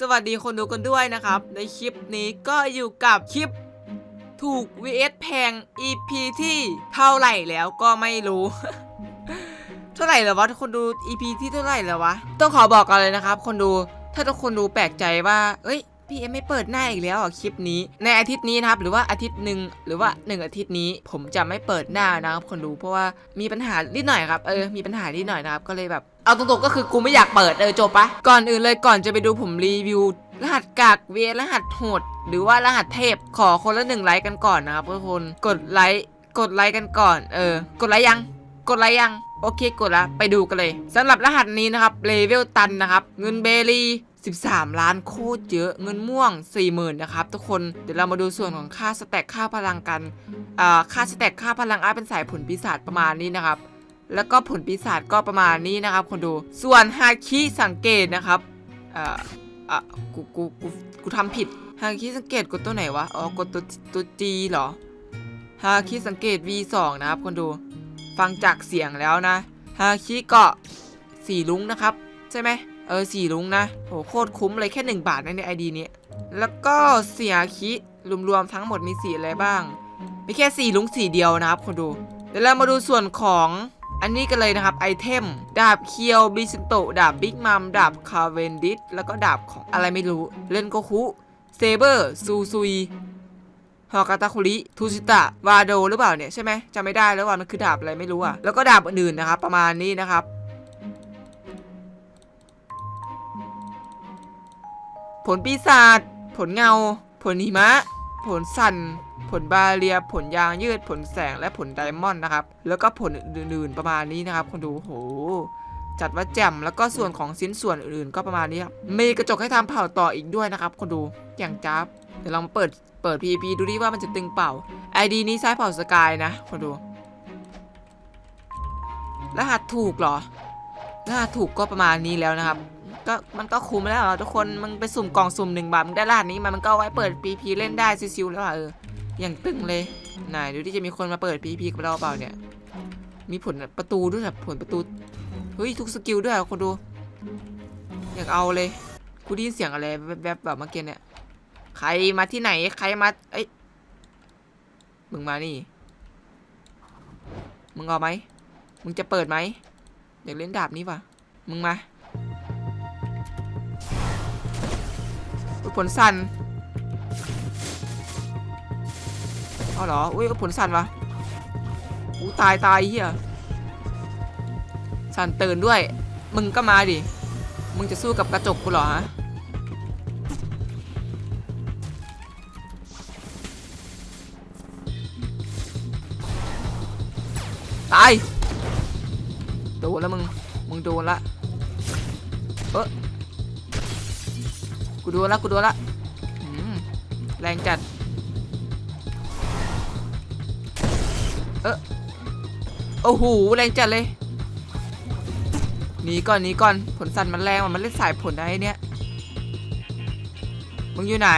สวัสดีคนดูกันด้วยนะครับ ในคลิปนี้ก็อยู่กับคลิปถูก vs แพง EP ที่เท่าไหร่แล้วก็ไม่รู้ เท่าไหร่แล้ววะทุกคนดู EP ที่เท่าไหร่แล้ววะ ต้องขอบอกกันเลยนะครับ คนดูถ้าทุกคนดูแปลกใจว่า เอ้ย พี่เอ็มไม่เปิดหน้าอีกแล้วอะคลิปนี้ ในอาทิตย์นี้นะครับหรือว่าอาทิตย์หนึ่งหรือว่าหนึ่งอาทิตย์นี้ผมจะไม่เปิดหน้านะครับคนดูเพราะว่ามีปัญหานิดหน่อยครับเออมีปัญหานิดหน่อยนะครับก็เลยแบบเอาตรงๆก็คือกูไม่อยากเปิดเออจบปะก่อนอื่นเลยก่อนจะไปดูผมรีวิวรหัสกากเวรหัสโหดหรือว่ารหัสเทพขอคนละหนึ่งไลค์กันก่อนนะครับทุกคนกดไลค์กดไลค์กันก่อน เออ กดไลค์ยัง กดไลค์ยัง โอเค กดละ ไปดูกันเลยสำหรับรหัสนี้นะครับเลเวลตันนะครับ เงินเบรี 13 ล้านโคตรเยอะเงินม่วง 40,000นะครับทุกคนเดี๋ยวเรามาดูส่วนของค่าสแต็กค่าพลังกันอ่าค่าสแต็กค่าพลังอาจเป็นสายผลปีศาจประมาณนี้นะครับแล้วก็ผลปีศาจก็ประมาณนี้นะครับคนดูส่วนฮาคิสังเกตนะครับอ่าอะกูกูกูกูทำผิดฮาคิสังเกตกดตัวไหนวะอ๋อกดตัวตัว G เหรอฮาคิสังเกต V2 นะครับคนดูฟังจากเสียงแล้วนะฮาคิเกาะสีลุงนะครับ ใช่ไหม เออสี่ลุงนะโหโคตรคุ้มเลยแค่ 1 บาทนะในไอดีนี้ แล้วก็เสียคิรวมๆทั้งหมดมีสีอะไรบ้าง มีแค่สีลุงสีเดียวนะครับคนดู เดี๋ยวเรามาดูส่วนของอันนี้กันเลยนะครับไอเทม ดาบเคียวบิสโตดาบบิ๊กมัมดาบคาเวนดิสแล้วก็ดาบของอะไรไม่รู้ เล่นโกคุเซเบอร์ซูซุยฮอกาตาคุริทูชิตะวาโดหรือเปล่าเนี่ยใช่ไหมจำไม่ได้แล้วว่ามันคือดาบอะไรไม่รู้อะแล้วก็ดาบอื่นนะครับประมาณนี้นะครับ ผลปีศาจผลเงา ผลหิมะ ผลสั่น ผลบาเรีย ผลยางยืด ผลแสงและผลไดมอนด์นะครับ แล้วก็ผลอื่นๆประมาณนี้นะครับคนดูโหจัดว่าแจ่มแล้วก็ส่วนของชิ้นส่วนอื่นๆ ก็ประมาณนี้ครับมีกระจกให้ทำเผ่าต่ออีกด้วยนะครับคนดูอย่างจ้าบเดี๋ยวลองเปิดเปิด PVP ดูดิว่ามันจะตึงเปล่า ID นี้ใช้เผ่าสกายนะคนดูรหัสถูกเหรอรหัสถูกก็ประมาณนี้แล้วนะครับ ก็มันก็คุ้มแล้วอทุกคนมันไปสุ่มกล่องสุ่มหนึ่งบาทมึงได้รหัสนี้มามันก็ไว้เปิด PVP เล่นได้ซิวๆแล้วอะเอออย่างตึงเลยไหนดูที่จะมีคนมาเปิด PVP กับเราเปล่าเนี่ย มีผลประตูด้วยแบบผลประตูเฮ้ยทุกสกิลด้วยคนดู อยากเอาเลยกูได้ยินเสียงอะไรแวบแบบเมื่อกี้เนี่ย ใครมาที่ไหนใครมาเอ้ยมึงมานี่ มึงเอาไหม มึงจะเปิดไหมอยากเล่นดาบนี้ป่ะมึงมา ผลสั่นเอาเหรอ อุ้ยผลสั่นวะอู้ตายตายเฮียสั่นตื่นด้วย มึงก็มาดิ มึงจะสู้กับกระจกกูเหรอฮะ ตาย โดนแล้วมึง มึงโดนละ เออ กูดูละกูดูละแรงจัด เออโอ้โหแรงจัดเลยหนีก่อนหนีก่อนผลสั่นมันแรงมันเล่นสายผลได้เนี่ย มึงอยู่ไหน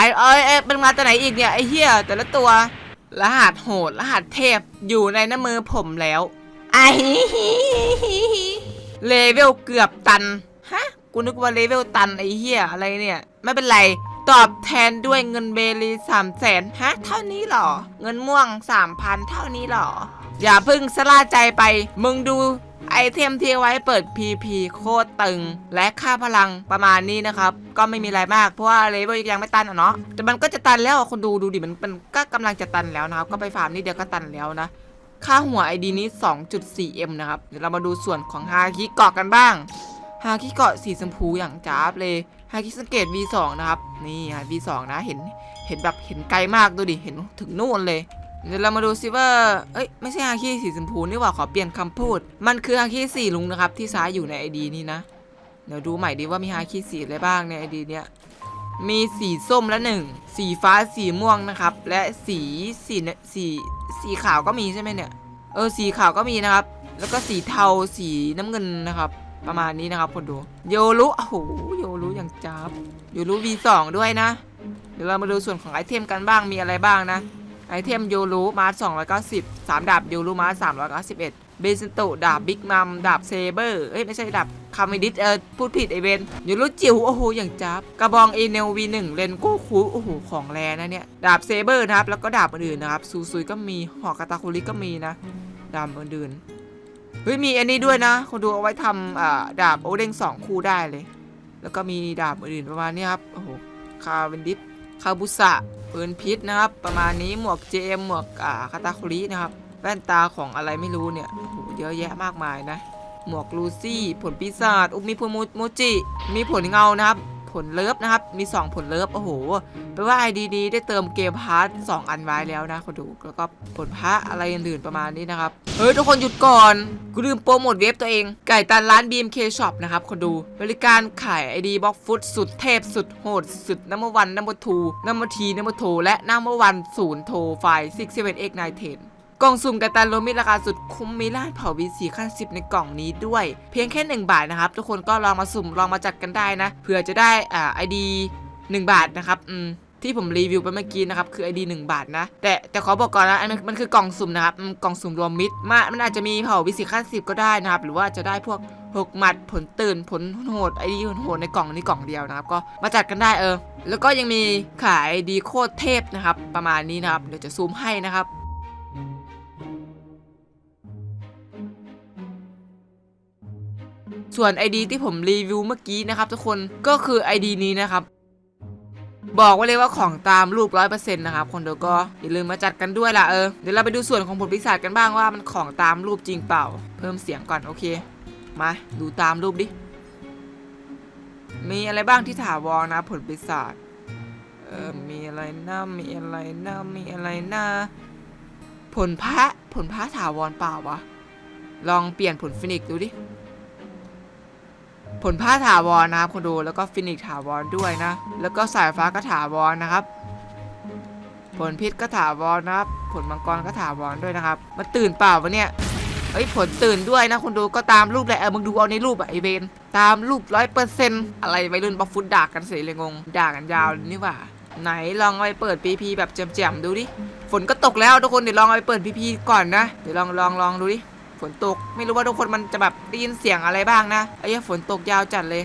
ายเอ้ยเอ้ยเป็นมาจากไหนอีกเนี่ยไอ้เหี้ยแต่ละตัว รหัสโหด รหัสเทพอยู่ในน้ำมือผมแล้วไอ้เลเวลเกือบตันฮะกูนึกว่าเลเวลตันไอ้เหี้ยอะไรเนี่ย ไม่เป็นไรตอบแทนด้วยเงินเบลีสามแสนฮะ เท่านี้เหรอ เงินม่วงสามพันเท่านี้เหรอ อย่าเพึ่งสลาใจไป มึงดู ไอเทมที่ไว้เปิด PP โคตรตึง และค่าพลังประมาณนี้นะครับ ก็ไม่มีอะไรมากเพราะว่าเลเวลยังไม่ตันอะเนาะแต่มันก็จะตันแล้วคนดูดูดิมันมันก็กำลังจะตันแล้วนะครับ ก็ไปฟาร์มนี่เดียวก็ตันแล้วนะค่าหัว ID นี้ 2.4M นะครับ เดี๋ยวเรามาดูส่วนของฮาคิเกาะกันบ้าง ฮาคิเกาะสีชมพูอย่างจ้าบเลย ฮาคิสังเกต V2 นะครับ นี่ฮะ V2 นะ เห็น เห็นแบบ เห็นไกลมากดูดิ เห็นถึงนู่นเลย เดี๋ยวเรามาดูซิว่า เอ้ย ไม่ใช่ฮาคิสีชมพูนี่หว่า ขอเปลี่ยนคำพูด มันคือฮาคิสีลุงนะครับ ที่ซ้ายอยู่ในไอดีนี้นะ เดี๋ยวดูใหม่ดีว่ามีฮาคิสีอะไรบ้างในไอดีเนี้ย มีสีส้มละหนึ่ง สีฟ้า สีม่วงนะครับ และสีสีสี สีขาวก็มีใช่ไหมเนี่ย เออ สีขาวก็มีนะครับ แล้วก็สีเทา สีน้ำเงินนะครับ ประมาณนี้นะครับคนดู โยรุโอ้โห โยรุอย่างจ้าบโยรุ V2 ด้วยนะ เดี๋ยวเรามาดูส่วนของไอเทมกันบ้าง มีอะไรบ้างนะ ไอเทมโยรุมาร์290 3ดาบโยรุมาร์391เบสโตดาบบิ๊กมัมดาบเซเบอร์เอ้ยไม่ใช่ดาบคามิดิสเออพูดผิดไอเวนโยรุจิ๋วโอ้โหอย่างจับกระบองเอเนล V1 เลนโก้คูโอ้โหของแรนะเนี่ยดาบเซเบอร์นะครับแล้วก็ดาบอื่นๆนะครับซูซุยก็มีหอกาตาคุริก็มีนะดาบอื่นๆเฮ้ยมีอันนี้ด้วยนะคนดูเอาไว้ทำดาบโอเด้งสองคู่ได้เลย แล้วก็มีดาบอื่นๆประมาณนี้ครับโอ้โหคาเวนดิสคาบุสะ ปืนพิษนะครับ ประมาณนี้หมวก JM หมวกอ่าคาตาคุรินะครับ แว่นตาของอะไรไม่รู้เนี่ยโอ้โหเยอะแยะมากมายนะ หมวกลูซี่ ผลปีศาจอุมีผลโมจิ มีผลเงานะครับ ผลเลิฟนะครับ มี 2 ผลเลิฟ โอ้โห แปลว่าไอดีนี้ได้เติมเกมพาร์ทสองอันไว้แล้วนะคนดู แล้วก็ผลพระอะไรอื่นๆประมาณนี้นะครับ เฮ้ย ทุกคนหยุดก่อน กูลืมโปรโมทเว็บตัวเอง ไก่ตันร้าน BMK Shop นะครับคนดู บริการขายไอดีบล็อกฟุตสุดเทพสุดโหด สุดนัมเบอร์วันนัมเบอร์ทูนัมเบอร์ทีนัมเบอร์โทและนัมเบอร์วันศูนย์โทไฟ6 7 x 9 10ก กล่องสุ่มกระตันโรมิราคาสุดคุ้มมีร้านเผาวีสีขั้นสิบในกล่องนี้ด้วย เพียงแค่ 1 บาทนะครับ ทุกคนก็ลองมาสุ่มลองมาจัดกันได้นะเผื่อจะได้อ่าไอดีหบาทนะครับอืมที่ผมรีวิวไปเมื่อกี้นะครับคือไอดี1บาทนะ แต่แต่ขอบอกก่อนนะอันมันมันคือกล่องสุ่มนะครับกล่องสุ่มรวมมิตรมามันอาจจะมีเผาวีสีขั้นสิบก็ได้นะครับ หรือว่าจะได้พวกหกหมัดผลตื่นผลโหดไอดีโหดในกล่องนี้กล่องเดียวนะครับ ก็มาจัดกันได้เออ แล้วก็ยังมีขายไอดีโคตรเทพนะครับ ประมาณนี้นะครับเดี๋ยวจะซูมให้นะครับ ส่วน ID ที่ผมรีวิวเมื่อกี้นะครับทุกคนก็คือ ID นี้นะครับบอกไว้เลยว่าของตามรูปร้อยเปอร์เซ็นต์นะครับคนเดียวก็อย่าลืมมาจัดกันด้วยล่ะเออเดี๋ยวเราไปดูส่วนของผลพิศาจกันบ้างว่ามันของตามรูปจริงเปล่า เพิ่มเสียงก่อนโอเค มาดูตามรูปดิ มีอะไรบ้างที่ถาวรนะ ผลพิศาจเออมีอะไรนะมีอะไรนะมีอะไรนะผลพระผลพระถาวรเปล่าวะลองเปลี่ยนผลฟินิกดูดิ ผลผ้าถาวรนะครับคนดูแล้วก็ฟินิกถาวรด้วยนะ แล้วก็สายฟ้าก็ถาวรนะครับ ผลพิษก็ถาวรนะครับ ผลมังกรก็ถาวรด้วยนะครับ มันตื่นเปล่าวะเนี่ยเอ้ยผลตื่นด้วยนะคนดูก็ตามรูปเลยเออมึงดูเอาในรูปอะไอเวนตามรูปร้อยเปอร์เซ็นต์อะไรไปรุ่นบัฟฟุตด่ากันเสียเลยงงด่ากันยาวนี่หว่า ไหนลองเอาไปเปิดพีพีแบบแจ่มๆดูดิฝนก็ตกแล้วทุกคนเดี๋ยวลองเอาไปเปิดพีพีก่อนนะเดี๋ยวลองลองลองดูดิ ฝนตก ไม่รู้ว่าทุกคนมันจะแบบได้ยินเสียงอะไรบ้างนะไอ้ฝนตกยาวจัดเลย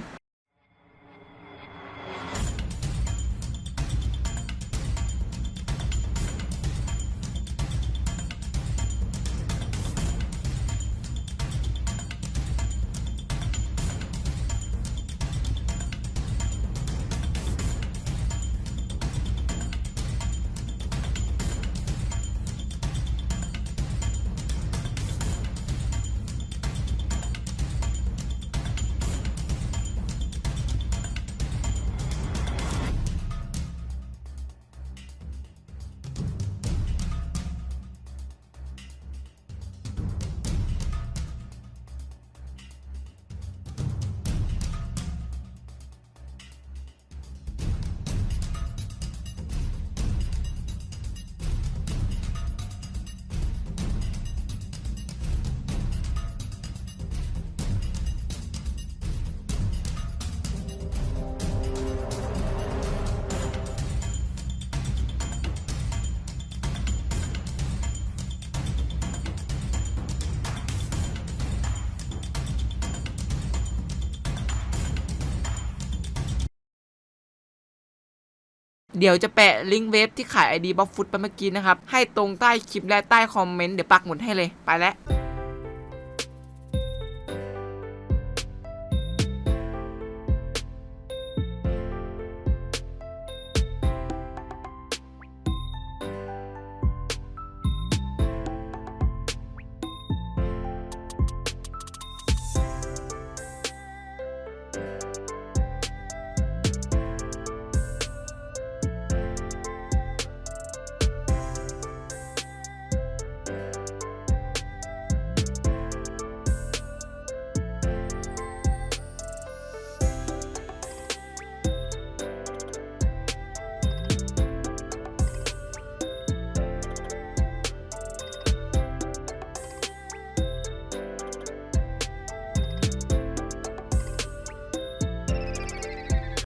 เดี๋ยวจะแปะลิงก์เว็บที่ขาย ID บัฟฟุตไปเมื่อกี้นะครับ ให้ตรงใต้คลิปและใต้คอมเมนต์เดี๋ยวปักหมุดให้เลยไปแล้ว